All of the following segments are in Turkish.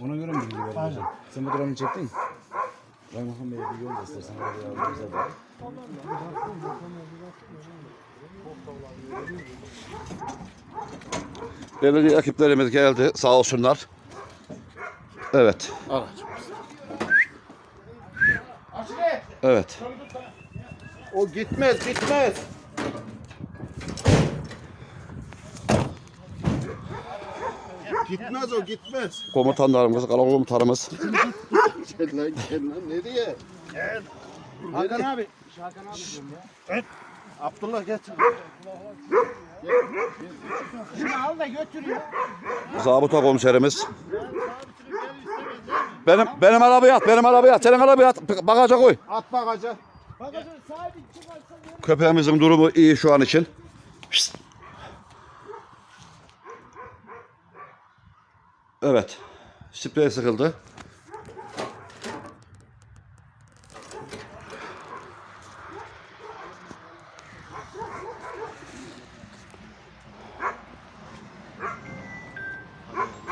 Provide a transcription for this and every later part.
Ona göre mi bilgi vereceksin? Sen fotoğrafını çektin mi? Kaymakam Bey'e bir yol göstersen. bize de. Belediye ekiplerimiz geldi sağ olsunlar. Evet. Evet. O gitmez gitmez. Gitmez o gitmez. Komutanlarımız, kala komutanımız. Gel lan gel lan nereye? Hakan abi. Hakan abi diyorum ya. Abdullah geç. Şunu al da götür ya. Zabıta komiserimiz. Benim benim arabaya at, benim arabaya at, senin arabaya at. Bagaja koy. At bagaja. Köpeğimizin durumu iyi şu an için. Şşt. Evet. Sprey sıkıldı.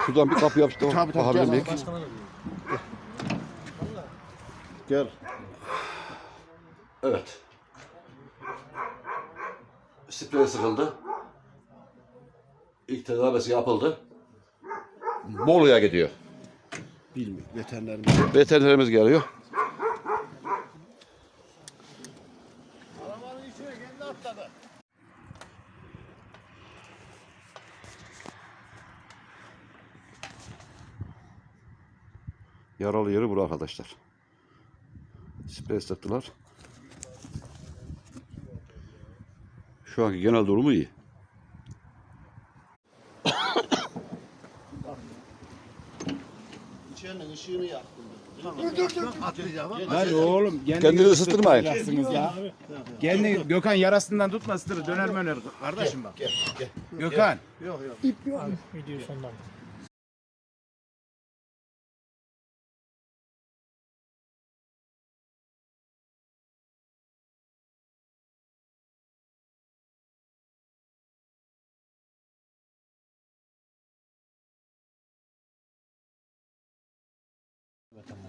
Şuradan bir kapı yapıştı. Tabii, tabii, Bakabilir gel. miyim? Gel. Evet. Sprey sıkıldı. İlk tedavisi yapıldı. Bolu'ya gidiyor. Bilmiyorum veterinerim. Veterinerimiz geliyor. Yaralı yeri bu arkadaşlar. Sprey sıktılar. Şu anki genel durumu iyi. İçerinin ışığını yaktım. Dur dur dur. Hadi oğlum. Kendinizi ısıtırmayın. Yaksınız ya. Kendi Gökhan yarasından tutma ısıtırır. Döner möner kardeşim bak. Gökhan. Yok yok. Video sondan.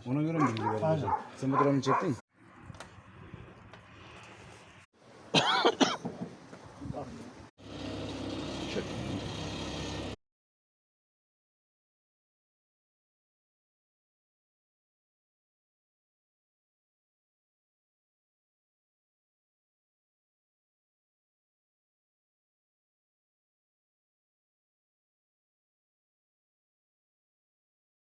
Ona göre mi bilgi vereceksin? Sen fotoğrafını çektin mi?